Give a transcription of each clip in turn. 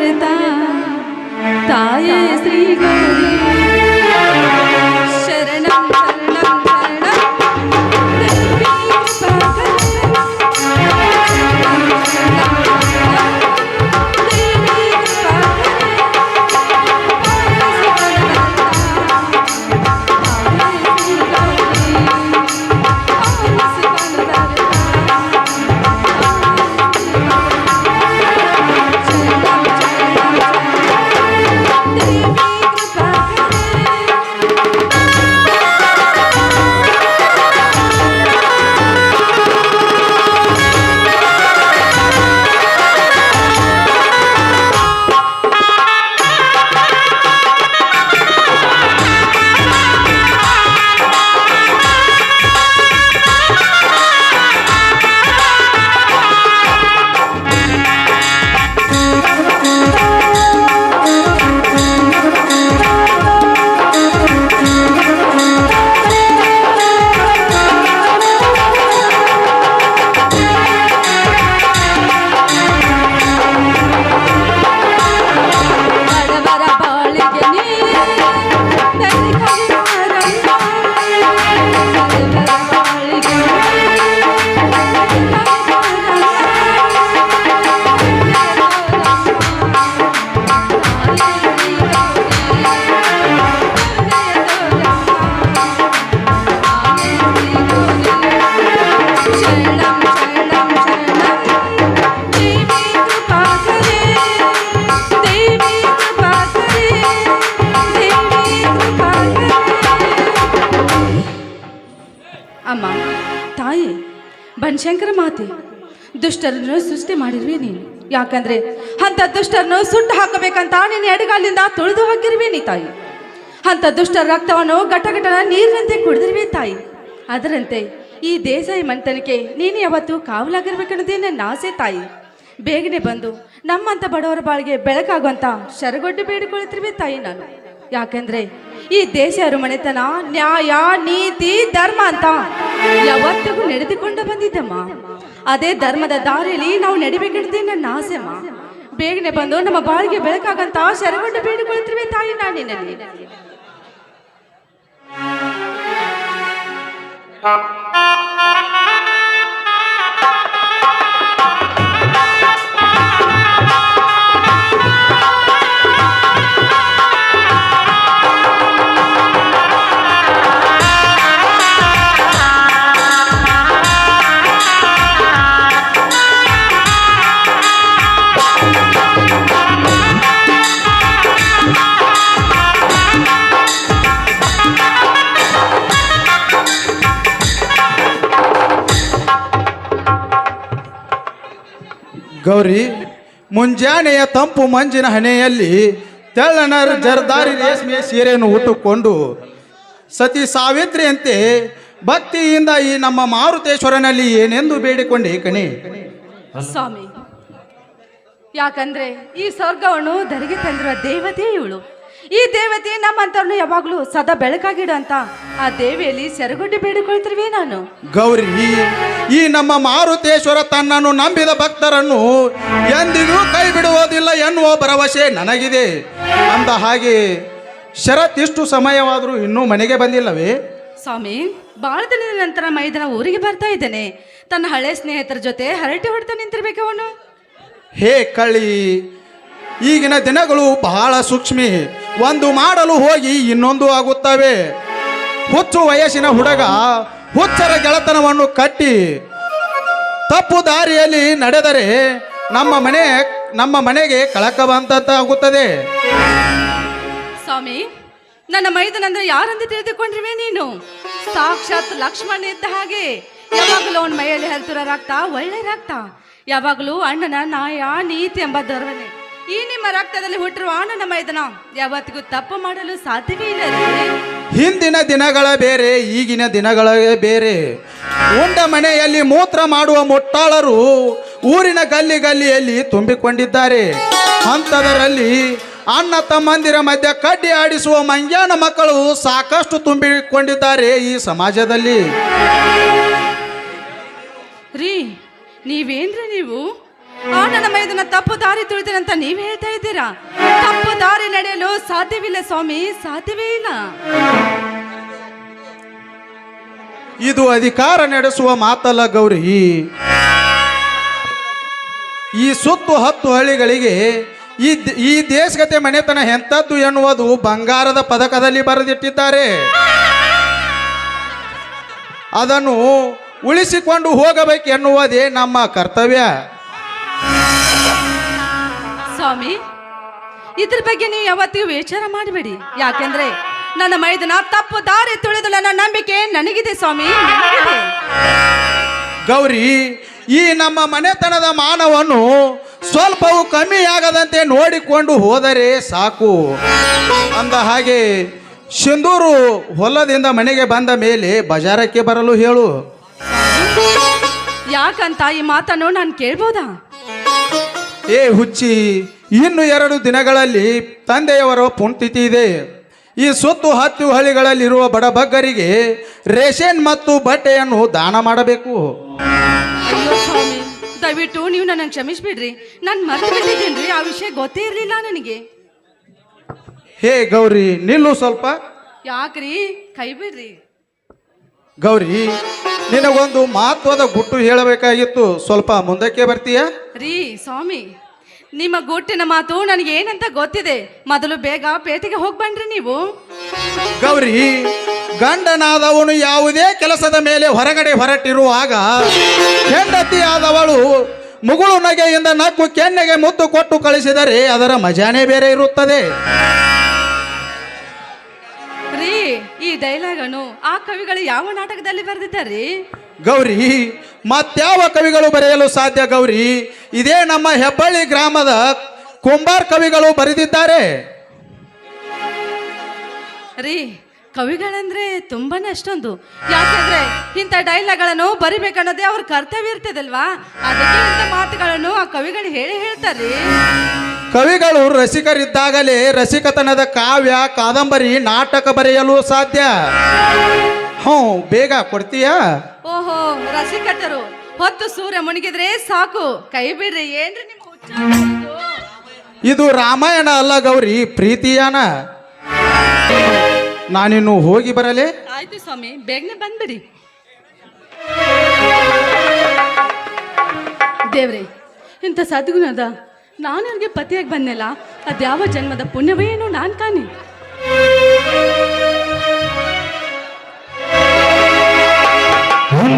ಬರ್ತಾ ತಾಯೇ ಶ್ರೀ ಗೌರಿ ಬನಶಂಕರ ಮಾತೆ, ದುಷ್ಟರನ್ನು ಸೃಷ್ಟಿ ಮಾಡಿರುವೆ ನೀನು. ಯಾಕಂದ್ರೆ ಅಂತ ದುಷ್ಟರನ್ನು ಸುಟ್ಟು ಹಾಕಬೇಕಂತ ನೀನು ಎಡಗಾಲಿಂದ ತುಳಿದು ಹೋಗಿರುವೆ ನೀ ತಾಯಿ. ಅಂತ ದುಷ್ಟರ ರಕ್ತವನ್ನು ಘಟಘಟನ ನೀರಿನಂತೆ ಕುಡಿದಿರುವೆ ತಾಯಿ. ಅದರಂತೆ ಈ ದೇಸಾಯಿ ಮಂತನಕ್ಕೆ ನೀನು ಯಾವತ್ತು ಕಾವಲಾಗಿರ್ಬೇಕನ್ನೋದೇ ನನ್ನ ಆಸೆ ತಾಯಿ. ಬೇಗನೆ ಬಂದು ನಮ್ಮಂತ ಬಡವರ ಬಾಳಿಗೆ ಬೆಳಕಾಗುವಂಥ ಶರಗೊಡ್ಡು ಬೇಡಿಕೊಳ್ಳುತ್ತಿರುವೆ ತಾಯಿ ನಾನು. ಯಾಕಂದ್ರೆ ಈ ದೇಶ ಮನೆತನ ನ್ಯಾಯ, ನೀತಿ, ಧರ್ಮ ಅಂತ ಯಾವತ್ತಿಗೂ ನಡೆದುಕೊಂಡು ಬಂದಿದ್ದಮ್ಮ. ಅದೇ ಧರ್ಮದ ದಾರಿಯಲ್ಲಿ ನಾವು ನಡಿಬೇಕಂತೆ ನನ್ನ ಆಸೆಮ್ಮ. ಬೇಗನೆ ಬಂದು ನಮ್ಮ ಬಾಳಿಗೆ ಬೆಳಕಾಗಂತ ಶರಗೊಂಡು ಬೇಡಿಕೊಳ್ತೀವಿ ತಾಯಿ ನಾನು ನಿನ್ನಲ್ಲಿ. ಗೌರಿ ಮುಂಜಾನೆಯ ತಂಪು ಮಂಜಿನ ಹಣೆಯಲ್ಲಿ ತೆಳ್ಳನ ಜರ್ದಾರಿ ರೇಷ್ಮೆ ಸೀರೆಯನ್ನು ಉಟ್ಟುಕೊಂಡು ಸತಿ ಸಾವಿತ್ರಿಯಂತೆ ಭಕ್ತಿಯಿಂದ ಈ ನಮ್ಮ ಮಾರುತೇಶ್ವರನಲ್ಲಿ ಏನೆಂದು ಬೇಡಿಕೊಂಡೆ ಕಣಿ? ಸ್ವಾಮಿ ಯಾಕಂದ್ರೆ ಈ ಸ್ವರ್ಗವನ್ನು ಧರಿಗೆ ತಂದಿರುವ ದೇವತೆ ಇವಳು. ಈ ದೇವತೆ ನಮ್ಮಂತವ್ರನ್ನು ಯಾವಾಗಲೂ ಸದಾ ಬೆಳಕಾಗಿಡು ಅಂತ ಆ ದೇವಿಯಲ್ಲಿ ಸೆರಗುಡ್ಡಿ ಬೇಡಿಕೊಳ್ತಿರ್ವಿ ನಾನು. ಗೌರಿ ಈ ನಮ್ಮ ಮಾರುತೇಶ್ವರ ತನ್ನನ್ನು ನಂಬಿದ ಭಕ್ತರನ್ನು ಎಂದಿಗೂ ಕೈ ಬಿಡುವುದಿಲ್ಲ ಎನ್ನುವ ಭರವಸೆ ನನಗಿದೆ. ಅಂದ ಹಾಗೆ ಶರತ್ ಇಷ್ಟು ಸಮಯವಾದರೂ ಇನ್ನೂ ಮನೆಗೆ ಬಂದಿಲ್ಲವೇ? ಸ್ವಾಮಿ ಬಹಳ ದಿನದ ನಂತರ ಮೈದನ ಊರಿಗೆ ಬರ್ತಾ ಇದ್ದೇನೆ. ತನ್ನ ಹಳೆ ಸ್ನೇಹಿತರ ಜೊತೆ ಹರಟೆ ಹೊಡೆತ ನಿಂತಿರ್ಬೇಕು ಅವನು. ಹೇ ಕಳಿ ಈಗಿನ ದಿನಗಳು ಬಹಳ ಸೂಕ್ಷ್ಮಿ. ಒಂದು ಮಾಡಲು ಹೋಗಿ ಇನ್ನೊಂದು ಆಗುತ್ತವೆ. ಹುಚ್ಚು ವಯಸ್ಸಿನ ಹುಡುಗ ಹುಚ್ಚರ ಗೆಳತನವನ್ನು ಕಟ್ಟಿ ತಪ್ಪು ದಾರಿಯಲ್ಲಿ ನಡೆದರೆ ನಮ್ಮ ಮನೆ, ನಮ್ಮ ಮನೆಗೆ ಕಳಕ ಆಗುತ್ತದೆ ಸ್ವಾಮಿ, ನನ್ನ ಮೈದನಂದ್ರೆ ಯಾರಂತ ತಿಳಿದುಕೊಂಡ್ರಿವೆ ನೀನು? ಸಾಕ್ಷಾತ್ ಲಕ್ಷ್ಮಣ ಇದ್ದ ಹಾಗೆ. ಯಾವಾಗಲೂ ಅವನ ಮೈಯಲ್ಲಿ ಹರಿತಿರೋ ರಕ್ತ ಒಳ್ಳೆ ರಕ್ತ. ಯಾವಾಗಲೂ ಅಣ್ಣನ ನಾಯ, ನೀತಿ ಎಂಬ ಧರ್ಮನೆ ಈ ನಿಮ್ಮ ರಕ್ತದಲ್ಲಿ ಹುಟ್ಟಿರುವ ಆನಂದ ಮೈದನ ಯಾವತ್ತಿಗೂ ತಪ್ಪು ಮಾಡಲು ಸಾಧ್ಯವೇ ಇಲ್ಲ ಹಿಂದಿನ ದಿನಗಳ ಬೇರೆ ಈಗಿನ ದಿನಗಳ ಬೇರೆ. ಉಂಡ ಮನೆಯಲ್ಲಿ ಮೂತ್ರ ಮಾಡುವ ಮುಟ್ಟಾಳರು ಊರಿನ ಗಲ್ಲಿ ಗಲ್ಲಿಯಲ್ಲಿ ತುಂಬಿಕೊಂಡಿದ್ದಾರೆ. ಅಂಥದರಲ್ಲಿ ಅಣ್ಣ ತಮ್ಮಂದಿರ ಮಧ್ಯೆ ಕಡ್ಡಿ ಆಡಿಸುವ ಮಂಜಾನ ಮಕ್ಕಳು ಸಾಕಷ್ಟು ತುಂಬಿಕೊಂಡಿದ್ದಾರೆ ಈ ಸಮಾಜದಲ್ಲಿ. ರೀ ನೀವೇನ್ರಿ ನೀವು? ಆ, ನನ್ನ ಮೈದನ ತಪ್ಪು ದಾರಿ ತುಳಿದನಂತ ನೀವ್ ಹೇಳ್ತಾ ಇದ್ದೀರಾ? ತಪ್ಪು ದಾರಿ ನಡೆಯಲು ಸಾಧ್ಯವಿಲ್ಲ ಸ್ವಾಮಿ, ಸಾಧ್ಯವೇ ಇಲ್ಲ. ಇದು ಅಧಿಕಾರ ನಡೆಸುವ ಮಾತಲ್ಲ ಗೌರಿ. ಈ ಸುತ್ತು ಹತ್ತು ಹಳ್ಳಿಗಳಿಗೆ ಈ ಈ ದೇಶಗತೆ ಮನೆತನ ಎಂಥದ್ದು ಎನ್ನುವುದು ಬಂಗಾರದ ಪದಕದಲ್ಲಿ ಬರೆದಿಟ್ಟಿದ್ದಾರೆ. ಅದನ್ನು ಉಳಿಸಿಕೊಂಡು ಹೋಗಬೇಕು ಎನ್ನುವುದೇ ನಮ್ಮ ಕರ್ತವ್ಯ. ಸ್ವಾಮಿ ಇದ್ರ ಬಗ್ಗೆ ನೀವು ಯಾವತ್ತಿಗೂ ವಿಚಾರ ಮಾಡಬೇಡಿ. ಯಾಕೆಂದ್ರೆ ನನ್ನ ಮೈದನ ತಪ್ಪು ದಾರಿ ತುಳಿದು ನನ್ನ ನಂಬಿಕೆ ನನಗಿದೆ ಸ್ವಾಮಿ. ಗೌರಿ ಈ ನಮ್ಮ ಮನೆತನದ ಮಾನವನ್ನು ಸ್ವಲ್ಪವೂ ಕಮ್ಮಿಯಾಗದಂತೆ ನೋಡಿಕೊಂಡು ಹೋದರೆ ಸಾಕು. ಅಂದ ಹಾಗೆ ಸಿಂಧೂರು ಹೊಲದಿಂದ ಮನೆಗೆ ಬಂದ ಮೇಲೆ ಬಜಾರಕ್ಕೆ ಬರಲು ಹೇಳು. ಯಾಕಂತ ಈ ಮಾತನ್ನು ನಾನು ಕೇಳ್ಬೋದಾ? ಏ ಹುಚ್ಚಿ ಇನ್ನು ಎರಡು ದಿನಗಳಲ್ಲಿ ತಂದೆಯವರ ಪುಣ್ತಿಥಿ ಇದೆ ಈ ಸುತ್ತು ಹತ್ತು ಹಳ್ಳಿಗಳಲ್ಲಿರುವ ಬಡಬಗ್ಗರಿಗೆ ರೇಷನ್ ಮತ್ತು ಬಟ್ಟೆಯನ್ನು ದಾನ ಮಾಡಬೇಕು. ದಯವಿಟ್ಟು ನೀವು ನನ್ನ ಕ್ಷಮಿಸ್ಬಿಡ್ರಿ. ನಾನು ಮರ್ತು ಬಿಟ್ಟಿದ್ದೇನ್ರಿ ಆ ವಿಷಯ ಗೊತ್ತೇ ಇರಲಿಲ್ಲ ನನಗೆ. ಹೇ ಗೌರಿ ನಿಲ್ಲು ಸ್ವಲ್ಪ. ಯಾಕ್ರಿ? ಕೈ ಬಿಡ್ರಿ ಗೌರಿ ನಿನಗೊಂದು ಮಹತ್ವದ ಗುಟ್ಟು ಹೇಳಬೇಕಾಗಿತ್ತು. ಸ್ವಲ್ಪ ಮುಂದಕ್ಕೆ ಬರ್ತೀಯಾ? ರೀ ಸ್ವಾಮಿ. ನಿಮ್ಮ ಗುಟ್ಟಿನ ಮಾತು ನನಗೆ ಏನಂತ ಗೊತ್ತಿದೆ? ಮೊದಲು ಬೇಗ ಪೇಟೆಗೆ ಹೋಗಿ ಬನ್ರಿ ನೀವು. ಗೌರಿ, ಗಂಡನಾದವನು ಯಾವುದೇ ಕೆಲಸದ ಮೇಲೆ ಹೊರಗಡೆ ಹೊರಟಿರುವಾಗ ಹೆಂಡತಿಯಾದವಳು ಮುಗುಳು ನಗೆಯಿಂದ ನಕ್ಕು ಕೆನ್ನೆಗೆ ಮುತ್ತು ಕೊಟ್ಟು ಕಳಿಸಿದರೆ ಅದರ ಮಜಾನೇ ಬೇರೆ ಇರುತ್ತದೆ. ಈ ಡೈಲಾಗನು ಆ ಕವಿಗಳು ಯಾವ ನಾಟಕದಲ್ಲಿ ಬರೆದಿದ್ದಾರೆ ಗೌರಿ ಮತ್ಯಾವ ಕವಿಗಳು ಬರೆಯಲು ಸಾಧ್ಯ ಗೌರಿ? ಇದೇ ನಮ್ಮ ಹೆಬ್ಬಳ್ಳಿ ಗ್ರಾಮದ ಕುಂಬಾರ್ ಕವಿಗಳು ಬರೆದಿದ್ದಾರೆ. ರೀ ಕವಿಗಳಂದ್ರೆ ತುಂಬಾನೇ ಅಷ್ಟೊಂದು. ಯಾಕಂದ್ರೆ ಇಂಥ ಡೈಲಾಗ್ಗಳನ್ನು ಬರಿಬೇಕನ್ನೋದೇ ಅವ್ರ ಕರ್ತವ್ಯ ಇರ್ತದಲ್ವಾ? ಅದಕ್ಕೆ ಇಂಥ ಮಾತುಗಳನ್ನು ಆ ಕವಿಗಳು ಹೇಳಿ ಹೇಳ್ತಾರೆ ಕವಿಗಳು ರಸಿಕರಿದ್ದಾಗಲೇ ರಸಿಕತನದ ಕಾವ್ಯ ಕಾದಂಬರಿ ನಾಟಕ ಬರೆಯಲು ಸಾಧ್ಯ. ಹ್ಞೂ ಬೇಗ ಕೊಡ್ತೀಯಾ? ಓಹೋ ರಸಿಕತರು ಹೊತ್ತು ಸೂರ್ಯ ಮುಣಗಿದ್ರೆ ಸಾಕು. ಕೈ ಬಿಡ್ರಿ ಏನ್ರಿ ನಿಮ್ಮ ಹುಚ್ಚ? ಇದು? ಇದು ರಾಮಾಯಣ ಅಲ್ಲ ಗೌರಿ ಪ್ರೀತಿಯಾನ. ನಾನಿನ್ನು ಹೋಗಿ ಬರಲೇ? ಆಯ್ತು ಸ್ವಾಮಿ ಬೇಗನೆ ಬಂದ್ಬಿಡಿ. ದೇವ್ರೆ ಇಂಥ ಸದ್ಗುಣದ ನಾನು ಅವ್ರಿಗೆ ಪತಿಯಾಗಿ ಬಂದೆಲ್ಲ ಅದ್ಯಾವ ಜನ್ಮದ ಪುಣ್ಯವೇನು ನಾನು ಕಾಣಿ?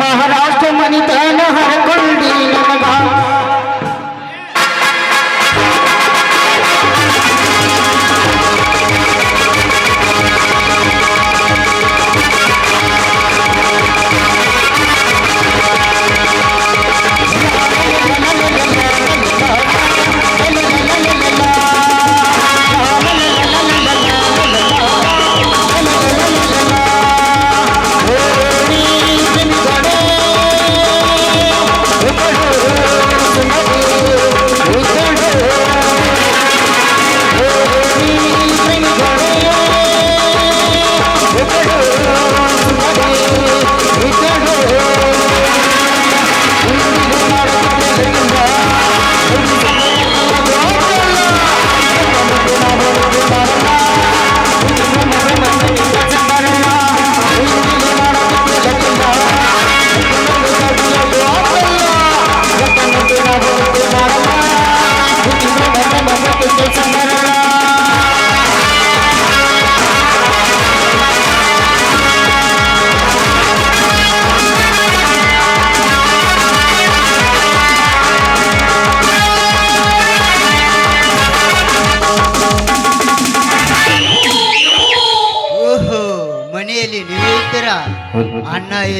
ಮಹಾರಾಷ್ಟ್ರ ಮನಿತನ ಹರಕೊಂಡಿ ನನಗ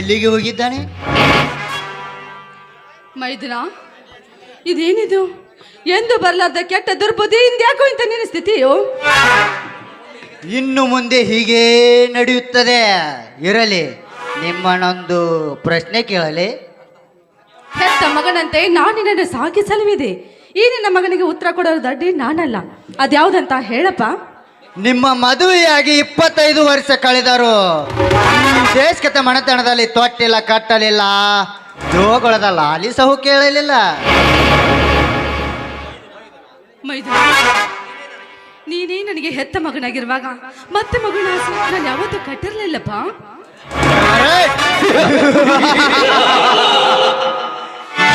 ಎಲ್ಲಿಗೆ ಹೋಗಿದ್ದಾನೆ? ಮೈದಿನ ಇದೇನಿದು? ಎಂದು ಬರಲಾರ್ದ ಕೆಟ್ಟ ದುರ್ಬುದ್ಧಿ ಇಂದ್ಯಾಕೋ ಇಂಥ ನಿನ್ನ ಸ್ಥಿತಿಯು? ಇನ್ನು ಮುಂದೆ ಹೀಗೇ ನಡೆಯುತ್ತದೆ. ಇರಲಿ ನಿಮ್ಮನೊಂದು ಪ್ರಶ್ನೆ ಕೇಳಲಿ. ಹೆತ್ತ ಮಗನಂತೆ ನಾನು ನಿನ್ನನ್ನು ಸಾಕಿ ಸಲುವಿದೆ ಈ ನಿನ್ನ ಮಗನಿಗೆ ಉತ್ತರ ಕೊಡೋರು ದಡ್ಡಿ ನಾನಲ್ಲ. ಅದ್ಯಾವ್ದಂತ ಹೇಳಪ್ಪ? ನಿಮ್ಮ ಮದುವೆಯಾಗಿ ಇಪ್ಪತ್ತೈದು ವರ್ಷ ಕಳೆದರು. ದೇಶಕತೆ ಮನೆತನದಲ್ಲಿ ತೊಟ್ಟಿಲ್ಲ ಕಟ್ಟಲಿಲ್ಲ. ಜೋಗಳದ ಲಾಲಿ ಸಹು ಕೇಳಲಿಲ್ಲ. ಮೈದು ನೀನೇ ನನಗೆ ಹೆತ್ತ ಮಗನಾಗಿರುವಾಗ ಮತ್ತೆ ಮಗನ ಆಸೆ ನಾನು ಯಾವತ್ತೂ ಕಟ್ಟಿರ್ಲಿಲ್ಲಪ್ಪ?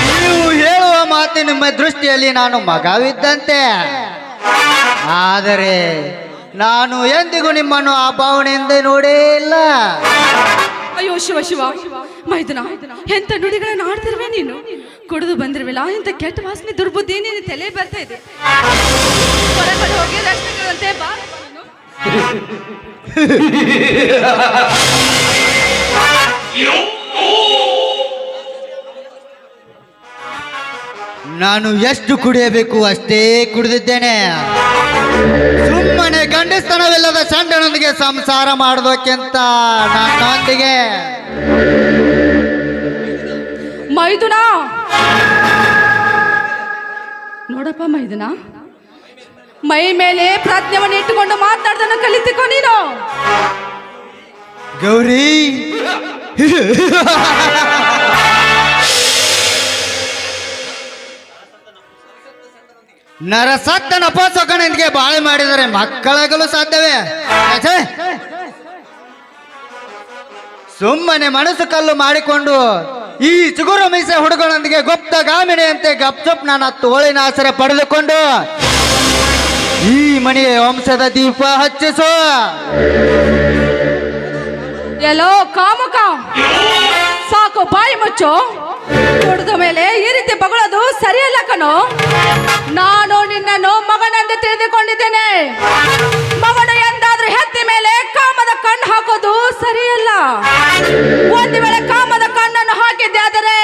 ನೀವು ಹೇಳುವ ಮಾತು ನಿಮ್ಮ ದೃಷ್ಟಿಯಲ್ಲಿ ನಾನು ಮಗವಿದ್ದಂತೆ. ಆದರೆ ನಾನು ಎಂದಿಗೂ ನಿಮ್ಮನ್ನು ಆ ಭಾವನೆಯಿಂದ ನೋಡೇ ಇಲ್ಲ. ಅಯ್ಯೋ ಶಿವ ಶಿವ ಮೈದನ ಎಂತ ನುಡಿಗಳನ್ನ ಆಡ್ತಿರುವೆ ನೀನು? ಕುಡಿದು ಬಂದಿರ್ವಿಲ್ಲ ಎಂತ ಕೆಟ್ಟ ವಾಸನೆ ದುರ್ಬುದ್ಧಿ ನೀನು ತಲೆ ಬರ್ತಾ ಇದೆ. ಹೊರಗಡೆ ಹೋಗಿ ರಸ್ತೆಗಳಂತೆ ಬಾ. ನೀನು. ನಾನು ಎಷ್ಟು ಕುಡಿಯಬೇಕು ಅಷ್ಟೇ ಕುಡಿದಿದ್ದೇನೆ. ಸುಮ್ಮನೆ ಗಂಡಸ್ತನವಿಲ್ಲದ ಚಂಡನೊಂದಿಗೆ ಸಂಸಾರ ಮಾಡೋದಕ್ಕಿಂತ ನನ್ನೊಂದಿಗೆ ಮೈದುನ. ನೋಡಪ್ಪ ಮೈದುನ. ಮೈ ಮೇಲೆ ಪ್ರಜ್ಞವನ್ನು ಇಟ್ಟುಕೊಂಡು ಮಾತಾಡ್ದನ್ನ ಕಲಿತಿಕೋ ನೀನು. ಗೌರಿ. ನರಸತ್ತನ ಪೋಸಕನಿಗೆ ಬಾಳೆ ಮಾಡಿದರೆ ಮಕ್ಕಳಾಗಲು ಸಾಧ್ಯವೇ! ಸುಮ್ಮನೆ ಮನಸ್ಸು ಕಲ್ಲು ಮಾಡಿಕೊಂಡು ಈ ಚಿಗುರು ಮೀಸೆ ಹುಡುಗನೊಂದಿಗೆ ಗುಪ್ತ ಗಾಮಿಣಿಯಂತೆ ಗಪ್ಚಪ್ ನನ್ನ ತೋಳಿನ ಆಸರೆ ಪಡೆದುಕೊಂಡು ಈ ಮನೆಯ ವಂಶದ ದೀಪ ಹಚ್ಚಿಸೋ. ಎಲ್ಲೋ ಕಾಮಕ ಸಾಕು ಬಾಯಿ ಮುಚ್ಚು. ಕುಡಿದ ಮೇಲೆ ಈ ರೀತಿ ಬಗಳೋದು ಸರಿಯಲ್ಲ ಕಣೋ. ನಾನು ನಿನ್ನನ್ನು ಮಗನೆಂದು ತಿಳಿದುಕೊಂಡಿದ್ದೇನೆ. ಮಗನು ಎಂದಾದ್ರೂ ಹೆತ್ತಿ ಮೇಲೆ ಕಾಮದ ಕಣ್ಣು ಹಾಕೋದು ಸರಿಯಲ್ಲ. ಒಂದು ವೇಳೆ ಕಾಮದ ಕಣ್ಣನ್ನು ಹಾಕಿದ್ದೆ ಆದರೆ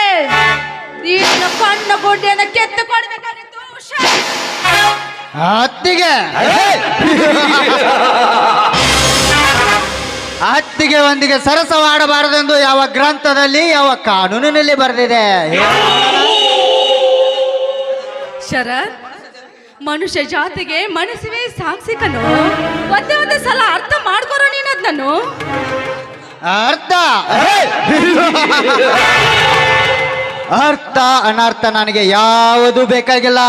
ನೀನು ಕಣ್ಣು ಗುಡ್ಡೆಯನ್ನು ಕೆತ್ತುಕೊಡ್ಬೇಕಾಗಿತ್ತು ಹುಷಾರ್. ಅತ್ತಿಗೆ. ಅತ್ತಿಗೆ ಒಂದಿಗೆ ಸರಸವಾಡಬಾರದೆಂದು ಯಾವ ಗ್ರಂಥದಲ್ಲಿ ಯಾವ ಕಾನೂನಿನಲ್ಲಿ ಬರೆದಿದೆ? ಶರತ್ ಮನುಷ್ಯ ಜಾತಿಗೆ ಮನಸ್ಸಿವೆ ಸಾಕ್ಷಿ ಒಂದೇ ಒಂದೇ ಸಲ ಅರ್ಥ ಮಾಡ್ಕೊರೋ ನೀನು ಅದನ್ನು ಅರ್ಥ ಅರ್ಥ ಅನರ್ಥ ನನಗೆ ಯಾವುದು ಬೇಕಾಗಿಲ್ಲ.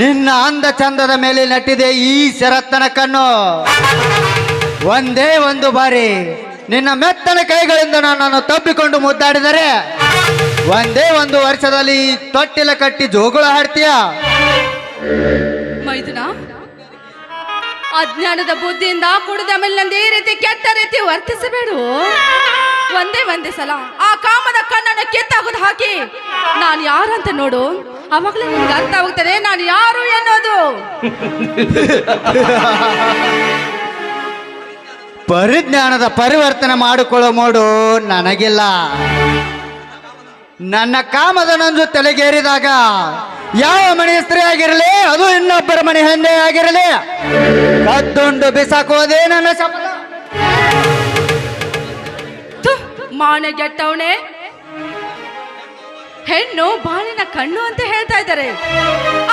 ನಿನ್ನ ಅಂದ ಚಂದದ ಮೇಲೆ ನಟ್ಟಿದೆ ಈ ಶರತ್ತನ ಕಣ್ಣು. ಒಂದೇ ಒಂದು ಬಾರಿ ನಿನ್ನ ಮೆತ್ತನ ಕೈಗಳಿಂದ ನನ್ನನ್ನು ತಬ್ಬಿಕೊಂಡು ಮುದ್ದಾಡಿದರೆ ಒಂದೇ ಒಂದು ವರ್ಷದಲ್ಲಿ ತೊಟ್ಟಿಲ ಕಟ್ಟಿ ಜೋಗುಳ ಹಾಡ್ತೀಯ? ಮೈದುನ ಅಜ್ಞಾನದ ಬುದ್ಧಿಯಿಂದ ಕುಡಿದ ಮೇಲೆ ನಂದು ಈ ರೀತಿ ಕೆಟ್ಟ ರೀತಿ ವರ್ತಿಸಬೇಡು. ಒಂದೇ ಒಂದೇ ಸಲ ಆ ಕಾಮದ ಕಣ್ಣನ್ನು ಕೆತ್ತಾಗೋದು ಹಾಕಿ ನಾನು ಯಾರು ಅಂತ ನೋಡು ಅವಾಗಲೇ ನಿಮ್ಗೆ ಅರ್ಥ ಆಗುತ್ತದೆ ನಾನು ಯಾರು ಎನ್ನೋದು ಪರಿಜ್ಞಾನದ ಪರಿವರ್ತನೆ ಮಾಡಿಕೊಳ್ಳೋ ಮೋಡು ನನಗಿಲ್ಲ. ನನ್ನ ಕಾಮದ ನಂದು ತಲೆಗೇರಿದಾಗ ಯಾವ ಮನೆ ಸ್ತ್ರೀ ಆಗಿರಲಿ ಅದು ಇನ್ನೊಬ್ಬರ ಮನೆ ಹಂದೆ ಆಗಿರಲಿ ಕದ್ದುಂಡು ಬಿಸಾಕೋದೇ ನನ್ನ ಶಪಥ. ಥು, ಮಾನಗೆಟ್ಟವನೇ ಹೆಣ್ಣು ಬಾಳಿನ ಕಣ್ಣು ಅಂತ ಹೇಳ್ತಾ ಇದ್ದಾರೆ.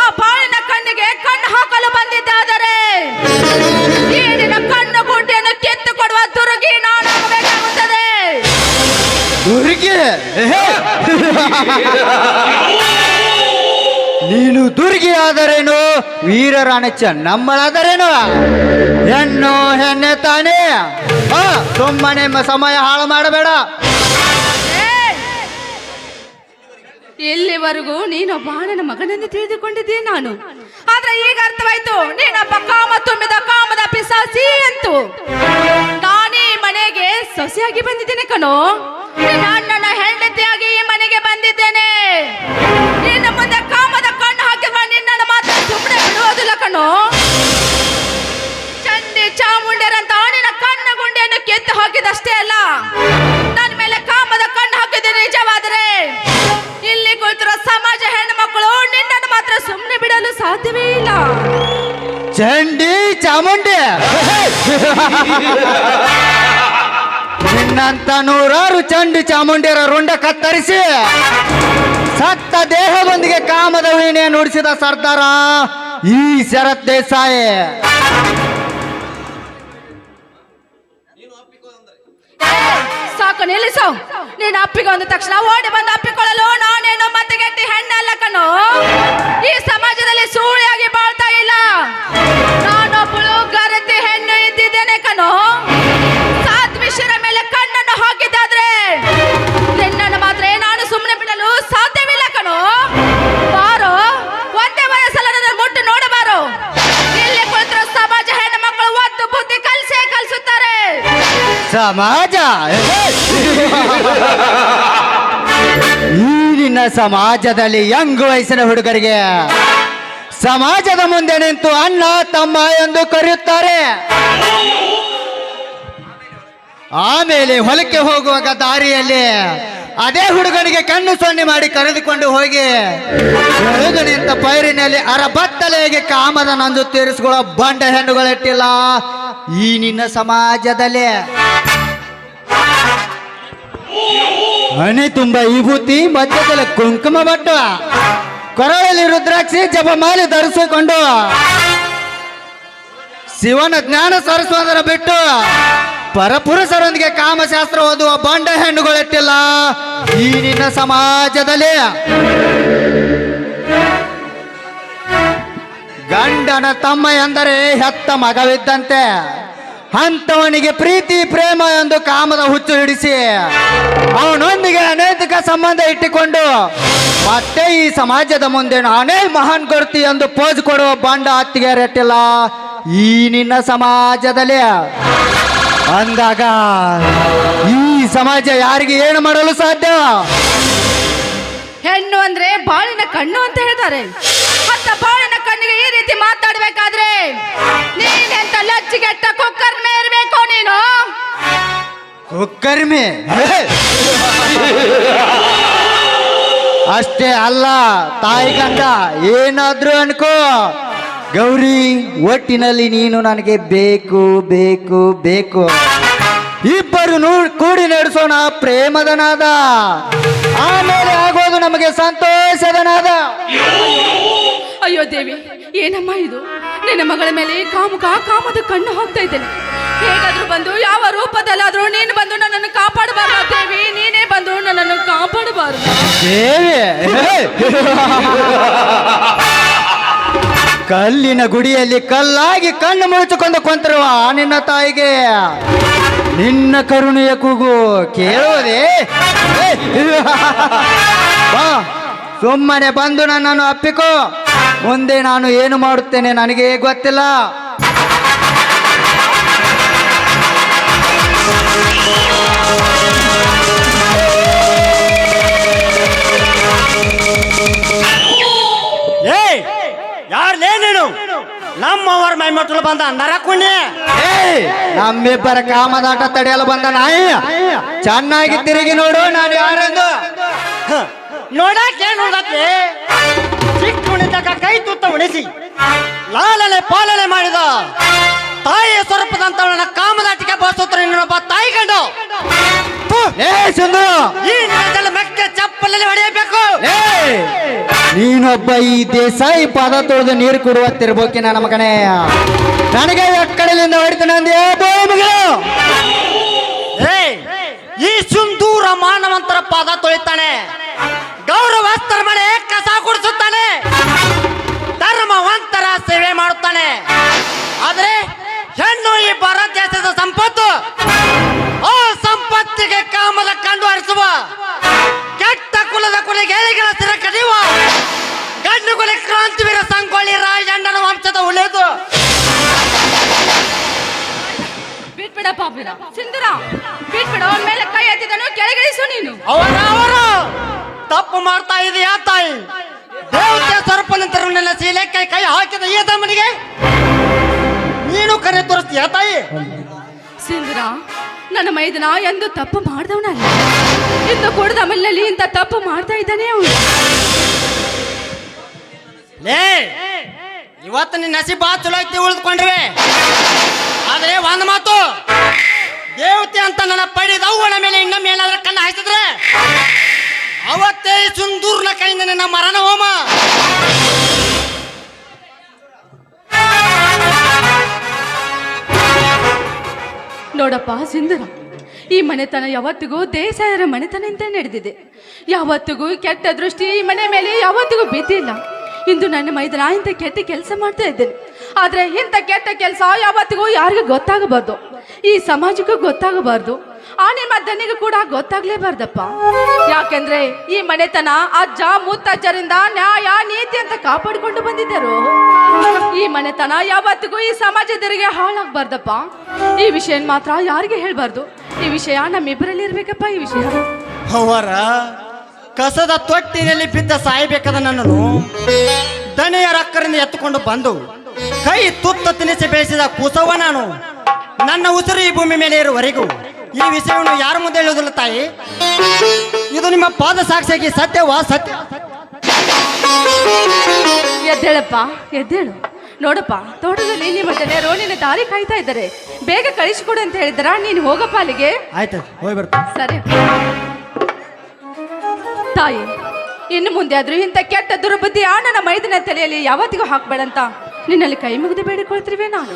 ಆ ಬಾಳಿನ ಕಣ್ಣಿಗೆ ಕಣ್ಣು ಹಾಕಲು ಬಂದಿದ್ದಾದರೆ. ನೀನು ದುರ್ಗಿ ಆದರೇನು ವೀರರಾಣಿ ಚೆನ್ನಮ್ಮಳಾದರೇನು ಹೆಣ್ಣು ಹೆಣ್ಣೆ ತಾನೇ. ಸುಮ್ಮನೆ ಸಮಯ ಹಾಳು ಮಾಡಬೇಡ! ಇಲ್ಲಿವರೆಗೂ ನೀನೊಬ್ಬ ಬಾಣನ ಮಗನೆಂದು ತಿಳಿದುಕೊಂಡಿದ್ದೆ ನಾನು. ಆದ್ರೆ ಈಗ ಅರ್ಥವಾಯ್ತು ನೀನೊಬ್ಬ ಕಾಮ ತುಂಬಿದ ಕಾಮದ ಪಿಸಾಸಿ ಅಂತು. ನಾನೇ ಮನೆಗೆ ಸೊಸೆಯಾಗಿ ಬಂದಿದ್ದೇನೆ ಕಣೋ. ನಿನ್ನ ನನ್ನ ಹೆಂಡತಿಯಾಗಿ ಈ ಮನೆಗೆ ಬಂದಿದ್ದೇನೆ. ನಿನ್ನ ಮುಂದೆ ಕಾಮದ ಕಣ್ಣು ಹಾಕಿರುವ ನಿನ್ನನ್ನು ಮಾತ್ರ ಸುಮ್ಮನೆ ಬಿಡುವುದಿಲ್ಲ ಕಣ್ಣು ಚಂಡಿ ಚಾಮುಂಡ್ಯರಂತ ನಿನ್ನ ಕಣ್ಣ ಗುಂಡೆಯನ್ನು ಕೆತ್ತು ಹಾಕಿದಷ್ಟೇ ಅಲ್ಲ. ನನ್ನ ಮೇಲೆ ಕಾಮದ ಕಣ್ಣು ಹಾಕಿದ್ದೇನೆ ನಿಜವಾದರೆ. ಇಲ್ಲಿ ಕುಳಿತಿರೋ ಸಮಾಜ ಹೆಣ್ಣು ಮಕ್ಕಳು ನಿನ್ನನ್ನು ಮಾತ್ರ ಸುಮ್ಮನೆ ಬಿಡಲು ಸಾಧ್ಯವೇ ಇಲ್ಲ. ಚಂಡಿ ಚಾಮುಂಡಿ. ನಿನ್ನಂತ ನೂರಾರು ಚಂಡಿ ಚಾಮುಂಡಿಯರ ರುಂಡ ಕತ್ತರಿಸಿ ಸತ್ತ ದೇಹದೊಂದಿಗೆ ಕಾಮದ ವೀಣೆ ನುಡಿಸಿದ ಸರ್ದಾರ ಈ ಶರತ್ ದೇಸಾಯಿ. ಸಾಕು, ನಿಲ್ಲಿಸು. ನೀನು ಅಪ್ಪಿಗೆ ಅಂದ ತಕ್ಷಣ ಓಡಿ ಬಂದು ಅಪ್ಪಿಕೊಳ್ಳಲು ನಾನೇನು ಮತ್ತೆ ಗಟ್ಟಿ ಹೆಣ್ಣಲ್ಲ ಕಣೋ ಈ ಸಮಾಜದಲ್ಲಿ ಸೂಳಿಯಾಗಿ ಬಾಳ್ತಾ ಇಲ್ಲ. ನಾನೊಬ್ಬಳು ಗರತಿ ಹೆಣ್ಣು ಇದ್ದಿದ್ದೇನೆ ಕಣೋ ಸಮಾಜ. ಈ ನಿನ್ನ ಸಮಾಜದಲ್ಲಿ ಯಂಗ್ ವಯಸ್ಸಿನ ಹುಡುಗರಿಗೆ ಸಮಾಜದ ಮುಂದೆ ನಿಂತು ಅಣ್ಣ, ತಮ್ಮ ಎಂದು ಕರೆಯುತ್ತಾರೆ. ಆಮೇಲೆ ಹೊಲಕ್ಕೆ ಹೋಗುವಾಗ ದಾರಿಯಲ್ಲಿ ಅದೇ ಹುಡುಗನಿಗೆ ಕಣ್ಣು ಸೊನ್ನೆ ಮಾಡಿ ಕರೆದುಕೊಂಡು ಹೋಗಿ ಹುಡುಗನಿಂತ ನಿಂತ ಪೈರಿನಲ್ಲಿ ಅರಬತ್ತಲೆಗೆ ಕಾಮದ ನಂದು ತೀರಿಸಿಕೊಳ್ಳೋ ಬಂಡ ಹೆಣ್ಣುಗಳಿಟ್ಟಿಲ್ಲ ಈ ನಿನ್ನ ಸಮಾಜದಲ್ಲಿ. ಹಣೆ ತುಂಬ ವಿಭೂತಿ ಮಧ್ಯದಲ್ಲಿ ಕುಂಕುಮ ಬಟ್ಟು ಕೊರಳಲ್ಲಿ ರುದ್ರಾಕ್ಷಿ ಜಪಮಾಲೆ ಧರಿಸಿಕೊಂಡು. ಶಿವನ ಜ್ಞಾನ ಸರಸ್ವತರ ಬಿಟ್ಟು ಪರಪುರುಷರೊಂದಿಗೆ ಕಾಮಶಾಸ್ತ್ರ ಓದುವ ಬಂಡ ಹೆಣ್ಣುಗಳಿಟ್ಟಿಲ್ಲ ಈ ನಿನ್ನ ಸಮಾಜದಲ್ಲಿ ಗಂಡನ ತಮ್ಮ ಎಂದರೆ ಹೆತ್ತ ಮಗವಿದ್ದಂತೆ. ಅಂಥವನಿಗೆ ಪ್ರೀತಿ, ಪ್ರೇಮ ಎಂದು ಕಾಮದ ಹುಚ್ಚು ಹಿಡಿಸಿ ಅವನೊಂದಿಗೆ ಅನೈತಿಕ ಸಂಬಂಧ ಇಟ್ಟುಕೊಂಡು, ಮತ್ತೆ ಈ ಸಮಾಜದ ಮುಂದೆ ನಾನೇ ಮಹಾನ್ ಕೊಡ್ತಿ ಎಂದು ಪೋಜ್ ಕೊಡುವ ಬಂಡ ಅತ್ತಿಗೆ ರೆಟ್ಟಿಲ್ಲ ಈ ನಿನ್ನ ಸಮಾಜದಲ್ಲಿ ಅಂದಾಗ ಈ ಸಮಾಜ ಯಾರಿಗೆ ಏನು ಮಾಡಲು ಸಾಧ್ಯ? ಹೆಣ್ಣು ಅಂದ್ರೆ ಬಾಳಿನ ಕಣ್ಣು ಅಂತ ಹೇಳ್ತಾರೆ. ಕಣ್ಣಿಗೆ ಈ ರೀತಿ ಮಾತಾಡ್ಬೇಕಾದ್ರೆ ನೀನೆಂತ ಲಚ್ಚಿಗೆಟ್ಟ ಕುಕ್ಕರ್ ಮೇರ್ಬೇಕು ನೀನು? ಕುಕ್ಕರ್ಮಿ ಅಷ್ಟೇ ಅಲ್ಲ, ತಾಯಿ ಗಂಡ, ಏನಾದ್ರೂ ಅನ್ಕೋ. ಗೌರಿ, ಒಟ್ಟಿನಲ್ಲಿ ನೀನು ನನಗೆ ಬೇಕು ಬೇಕು ಬೇಕು. ಇಬ್ಬರು ಕೂಡಿ ನಡೆಸೋಣ, ಪ್ರೇಮದನಾದ. ಆಮೇಲೆ ಆಗೋದು ನಮಗೆ ಸಂತೋಷದ ನಾದ ಅಯ್ಯೋ ದೇವಿ, ಏನಮ್ಮ ಇದು? ನಿನ್ನ ಮಗಳ ಮೇಲೆ ಕಾಮುಕ ಕಾಮದ ಕಣ್ಣು ಹೋಗ್ತಾ ಇದ್ದೇನೆ. ಹೇಗಾದ್ರೂ ಬಂದು, ಯಾವ ರೂಪದಲ್ಲಾದ್ರೂ ನೀನು ಬಂದು ನನ್ನನ್ನು ಕಾಪಾಡಬಾರ್ದು ದೇವಿ. ನೀನೇ ಬಂದು ನನ್ನನ್ನು ಕಾಪಾಡಬಾರ್ದು. ಕಲ್ಲಿನ ಗುಡಿಯಲ್ಲಿ ಕಲ್ಲಾಗಿ ಕಣ್ಣು ಮುಚ್ಚಿಕೊಂಡು ಕೊಂತಿರುವ ನಿನ್ನ ತಾಯಿಗೆ ನಿನ್ನ ಕರುಣೆಯ ಕೂಗು ಬಾ, ಸುಮ್ಮನೆ ಬಂದು ನನ್ನನ್ನು ಅಪ್ಪಿಕೋ. ಮುಂದೆ ನಾನು ಏನು ಮಾಡುತ್ತೇನೆ ನನಗೆ ಗೊತ್ತಿಲ್ಲ. ಏಯ್ ಯಾರ್ಲೇ ನೀನು? ನಮ್ಮವರ ಮೈ ಮಕ್ಕಳು ಬಂದ ನರಕುಣ್ಯ ಏಯ್, ನಮ್ಮಿಬ್ಬರ ಕಾಮದಾಟ ತಡೆಯಲು ಬಂದ ನಾಯಿ. ಚೆನ್ನಾಗಿ ತಿರುಗಿ ನೋಡು ನಾನು ಯಾರೆಂದು. ನೋಡಕ್ಕೆ ಏನ್ ನೋಡತ್ಲಿ ಚಿಕ್ಕ ಉಣಿದಾಗ ಕೈ ತುತ್ತ ಉಣಿಸಿ. ಲಾಲನೆ ಪಾಲನೆ ಮಾಡಿದ ತಾಯಿಯ ಸ್ವರೂಪದಂತವಳನ್ನ ಕಾಮದಾಟಿಗೆ ಬಳಸುತ್ತ ಇನ್ನೊಬ್ಬ ತಾಯಿ ಕಂಡು. ಏ ಸುಂದು ಈ ಮೆಕ್ಕೆ ಚಪ್ಪಲಲ್ಲಿ ಹೊಡೆಯಬೇಕು. ಏ ನೀನೊಬ್ಬ ಈ ದೇಸಾಯಿ ಪದ ತೊಳೆದು ನೀರು ಕೊಡುವ ತಿರ್ಬೋಕಿ ನನ್ನ ಮಗನೇ ನನಗೆ ಎಕ್ಕಡಲಿಂದ ಹೊಡಿತಾನೆ ಅಂದೆ ಬೋಮಗಳು ಏಯ್ ಈ ಸುಂದೂರ ಮಾನವಂತರ ಪಾದ ತೊಳಿತಾನೆ. ಗೌರವಸ್ಥರ ಮನೆ ಕಸ ಗುಡಿಸುತ್ತಾನೆ. ಧರ್ಮವಂತರ ಸೇವೆ ಮಾಡುತ್ತಾನೆ. ಆದರೆ ಹೆಣ್ಣು ಈ ಭಾರತ ದೇಶದ ಸಂಪತ್ತು. ಆ ಸಂಪತ್ತಿಗೆ ಕಾಮದ ಕಂಡು ಹರಿಸುವ ಕೆಟ್ಟ ಕುಲದ ಕುಲಿಗೇಳಿಗಳ ಸಿರ ಕಡಿಯುವ. ಗಂಡು ಕುಲಿ ಕ್ರಾಂತಿವೀರ ಸಂಕೋಳಿ ರಾಜಣ್ಣನ ವಂಶದ ಉಳಿದು ಬಿಟ್ಬಿಡಪ್ಪ ಸಿಂಧುರ ಬಿಟ್ಬಿಡ. ಅವನ ಮೇಲೆ ಕೈ ಎತ್ತಿದನು ಕೆಳಗಿಳಿಸು ನೀನು. ಅವರ ಅವರ ತಪ್ಪು ಮಾಡ್ತಾ ಇದೆಯಾ ತಾಯಿ? ದೇವತೆ ಸ್ವರೂಪನಂತರ ನನ್ನ ಶೀಲಕ್ಕೆ ಕೈ ಹಾಕಿದ ಈ ತಮ್ಮನಿಗೆ ನೀನು ಕರೆ ತೋರಿಸ್ತೀಯಾ ತಾಯಿ? ಸಿಂಧುರ ನನ್ನ ಮೈದನ ಎಂದು ತಪ್ಪು ಮಾಡ್ದವನಲ್ಲ. ಇಂದು ಕೊಡದ ಅಮಲಿನಲ್ಲಿ ಇಂಥ ತಪ್ಪು ಮಾಡ್ತಾ ಇದ್ದಾನೆ ಅವನು. ಲೇ ಇವತ್ತು ನಿನ್ನ ನಸಿ ಬಾ ಚಲೋ ಐತಿ ಉಳಿದುಕೊಂಡ್ರೆ. ಆದರೆ ಒಂದು ಮಾತು ದೇವತೆ ಅಂತ ನನ್ನ ಪಡಿದವು ಅವ್ವನ ಮೇಲೆ ಇನ್ನೊಮ್ಮೆ ಏನಾದ್ರೂ ಕಣ್ಣು ಹಾಯಿಸಿದ್ರೆ ಅವತ್ತೇ ಸುಂದೂರ್ನ ಕೈಯಿಂದ ನಿನ್ನ ಮರಣ ಹೋಮ. ನೋಡಪ್ಪ ಸಿಂಧುರ, ಈ ಮನೆತನ ಯಾವತ್ತಿಗೂ ದೇಸಾಯರ ಅಂತ ನಡೆದಿದೆ. ಯಾವತ್ತಿಗೂ ಕೆಟ್ಟ ದೃಷ್ಟಿ ಈ ಮನೆ ಮೇಲೆ ಯಾವತ್ತಿಗೂ ಬಿದ್ದಿಲ್ಲ ಇಂದು ನನ್ನ ಮೈದನ ಇಂಥ ಕೆಟ್ಟ ಕೆಲಸ ಮಾಡ್ತಾ ಇದ್ದೇನೆ. ಆದರೆ ಇಂಥ ಕೆಟ್ಟ ಕೆಲಸ ಯಾವತ್ತಿಗೂ ಯಾರಿಗೂ ಗೊತ್ತಾಗಬಾರ್ದು. ಈ ಸಮಾಜಕ್ಕೂ ಗೊತ್ತಾಗಬಾರ್ದು. ಆ ನಿಮ್ಮ ದನಿಗೂ ಕೂಡ ಗೊತ್ತಾಗ್ಲೇಬಾರ್ದಪ್ಪ. ಯಾಕೆಂದ್ರೆ ಈ ಮನೆತನ ಅಜ್ಜ ಮುತ್ತಜ್ಜರಿಂದ ನ್ಯಾಯ, ನೀತಿ ಅಂತ ಕಾಪಾಡಿಕೊಂಡು ಬಂದಿದ್ದರು. ಈ ಮನೆತನ ಯಾವತ್ತಿಗೂ ಈ ಸಮಾಜದರಿಗೆ ಹಾಳಾಗ್ಬಾರ್ದಪ್ಪ. ಈ ವಿಷಯ ಮಾತ್ರ ಯಾರಿಗೆ ಹೇಳ್ಬಾರ್ದು? ಈ ವಿಷಯ ನಮ್ಮಿಬ್ಬರಲ್ಲಿ ಇರ್ಬೇಕಪ್ಪ, ಈ ವಿಷಯ. ಅವರ ಕಸದ ತೊಟ್ಟಿನಲ್ಲಿ ಬಿದ್ದ ಸಾಯಬೇಕಾದ ನನ್ನನು ದನಿಯ ರಕ್ಕರಿಂದ ಎತ್ತುಕೊಂಡು ಬಂದು ಕೈ ತುತ್ತ ತಿನಿಸಿ ಬೆಳೆಸಿದ ಕುಸವ ನಾನು. ನನ್ನ ಉಸಿರು ಈ ಭೂಮಿ ಮೇಲೆ ಇರುವವರೆಗೂ ಈ ವಿಷಯವನ್ನು ಯಾರ ಮುಂದೆ ಹೇಳುವುದಿಲ್ಲ ತಾಯಿ? ಇದು ನಿಮ್ಮ ಪಾದ ಸಾಕ್ಷಿಯಾಗಿ ಸತ್ಯವಾ ಸತ್ಯ? ಎದ್ದೇಳಪ್ಪ ಎದ್ದೇಳು. ನೋಡಪ್ಪ ತೋಟದಲ್ಲಿ ನಿಮ್ಮ ಜನರು ರೋಣಿನ ದಾರಿ ಕಾಯ್ತಾ ಇದ್ದಾರೆ. ಬೇಗ ಕಳಿಸಿಕೊಡು ಅಂತ ಹೇಳಿದ್ರ ನೀನು ಹೋಗಪ್ಪ ಅಲ್ಲಿಗೆ ಆಯ್ತು ಹೋಗಿ ಬರ್ತೀನಿ. ಸರಿ. ತಾಯಿ ಇನ್ನು ಮುಂದೆ ಆದ್ರೂ ಇಂಥ ಕೆಟ್ಟ ದುರ್ಬುದ್ಧಿ ಆ ನನ್ನ ಮೈದನ ತಲೆಯಲ್ಲಿ ಯಾವತ್ತಿಗೂ ಹಾಕ್ಬೇಡಂತ ನಿನ್ನಲ್ಲಿ ಕೈ ಮುಗಿದು ಬೇಡಿಕೊಳ್ತಿರುವೆ ನಾನು.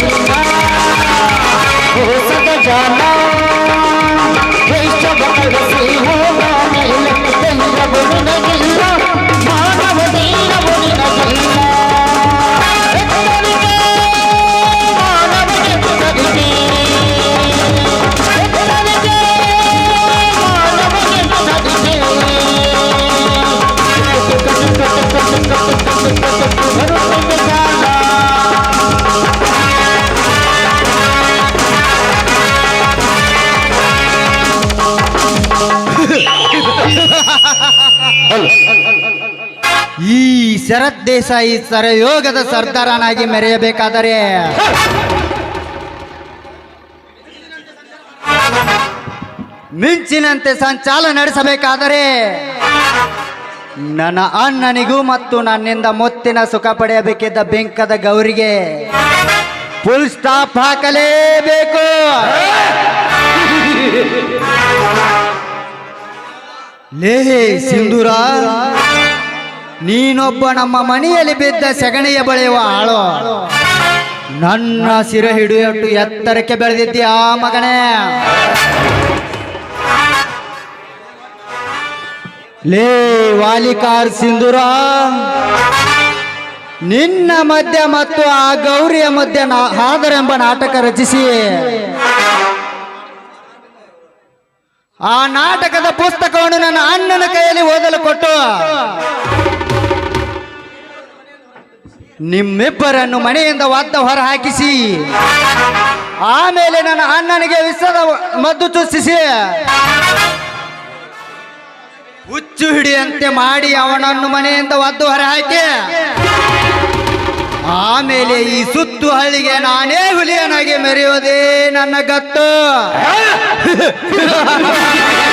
ಈ ದೇಸಾಯಿ ಸರಯೋಗದ ಸರ್ದಾರನಾಗಿ ಮೆರೆಯಬೇಕಾದರೆ. ಮಿಂಚಿನಂತೆ ಸಂಚಾಲ ನಡೆಸಬೇಕಾದರೆ ನನ್ನ ಅಣ್ಣನಿಗೂ ಮತ್ತು ನನ್ನಿಂದ ಮುತ್ತಿನ ಸುಖ ಪಡೆಯಬೇಕಿದ್ದ ಬೆಂಕದ ಗೌರಿಗೆ ಫುಲ್ ಸ್ಟಾಪ್ ಹಾಕಲೇಬೇಕು. ಲೇ ಸಿಂಧೂರ. ನೀನೊಬ್ಬ ನಮ್ಮ ಮನೆಯಲ್ಲಿ ಬಿದ್ದ ಸೆಗಣಿಯ ಬಳಿಯುವ ಆಳು. ನನ್ನ ಸಿರ ಹಿಡಿಯಟ್ಟು ಎತ್ತರಕ್ಕೆ ಬೆಳೆದಿದ್ದೀಯ ಮಗನೇ. ಲೇ, ವಾಲಿಕಾರ್ ಸಿಂಧೂರ. ನಿನ್ನ ಮಧ್ಯ ಮತ್ತು ಆ ಗೌರಿಯ ಮಧ್ಯ ಹಾದರೆಂಬ ನಾಟಕ ರಚಿಸಿ. ಆ ನಾಟಕದ ಪುಸ್ತಕವನ್ನು ನನ್ನ ಅಣ್ಣನ ಕೈಯಲ್ಲಿ ಓದಲು ಕೊಟ್ಟು. ನಿಮ್ಮಿಬ್ಬರನ್ನು ಮನೆಯಿಂದ ವಾದ್ದ ಹೊರ ಹಾಕಿಸಿ ಆಮೇಲೆ ನನ್ನ ಅಣ್ಣನಿಗೆ ವಿಷದ ಮದ್ದು ಚುಚ್ಚಿಸಿ ಹುಚ್ಚು ಹಿಡಿಯಂತೆ ಮಾಡಿ ಅವನನ್ನು ಮನೆಯಿಂದ ಒದ್ದು ಹೊರ ಹಾಕಿ ಆಮೇಲೆ ಈ ಸುತ್ತು ಹಳ್ಳಿಗೆ ನಾನೇ ಹುಲಿಯನಾಗಿ ಮೆರೆಯೋದೇ ನನ್ನ ಗತ್ತು.